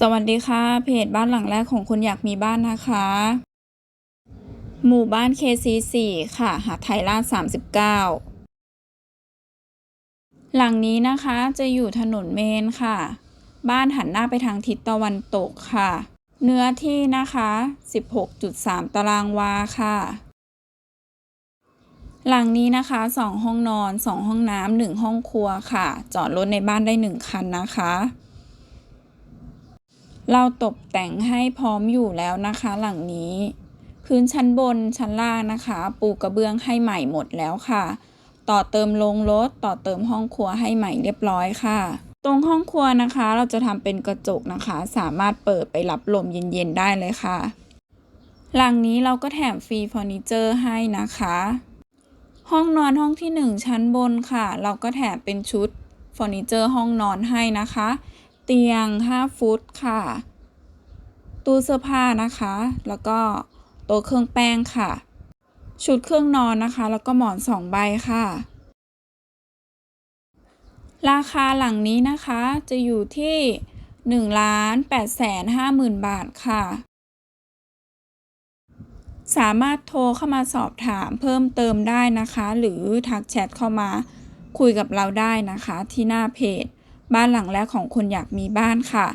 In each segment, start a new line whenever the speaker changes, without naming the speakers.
สวัสดีค่ะ เพจบ้านหลังแรกของคนอยากมีบ้านนะคะ หมู่บ้าน KC4 ค่ะ หาดไทยราช39 หลังนี้นะคะจะอยู่ถนนเมนค่ะ บ้านหันหน้าไปทางทิศตะวันตกค่ะ เนื้อที่นะคะ 16.3 ตารางวาค่ะ หลังนี้นะคะ 2 ห้องนอน 2 ห้องน้ำ1ห้องครัวค่ะ จอดรถในบ้านได้ 1 คันนะคะ เราตกแต่งให้พร้อมอยู่แล้วนะคะหลังนี้ พื้นชั้นบนชั้นล่างนะคะ ปูกระเบื้องให้ใหม่หมดแล้วค่ะ ต่อเติมโรงรถต่อเติมห้องครัวให้ใหม่เรียบร้อยค่ะ ตรงห้องครัวนะคะ เราจะทำเป็นกระจกนะคะ สามารถเปิดไปรับลมเย็นๆได้เลยค่ะ หลังนี้เราก็แถมฟรีเฟอร์นิเจอร์ให้นะคะ ห้องนอนห้องที่หนึ่งชั้นบนค่ะ เราก็แถมเป็นชุดเฟอร์นิเจอร์ห้องนอนให้นะคะ เตียง 5 ฟุตค่ะ ตู้เสื้อผ้านะคะ แล้วก็โต๊ะเครื่องแป้งค่ะ ชุดเครื่องนอนนะคะ แล้วก็หมอน 2 ใบค่ะ ราคาหลังนี้นะคะจะอยู่ที่1ล้าน8แสน5หมื่นบาทค่ะ สามารถโทรเข้ามาสอบถามเพิ่มเติมได้นะคะ หรือทักแชทเข้ามาคุยกับเราได้นะคะที่หน้าเพจ บ้านหลังแรกของคนอยากมีบ้านค่ะ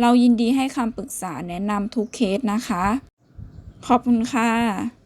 เรายินดีให้คำปรึกษาแนะนำทุกเคสนะคะ ขอบคุณค่ะ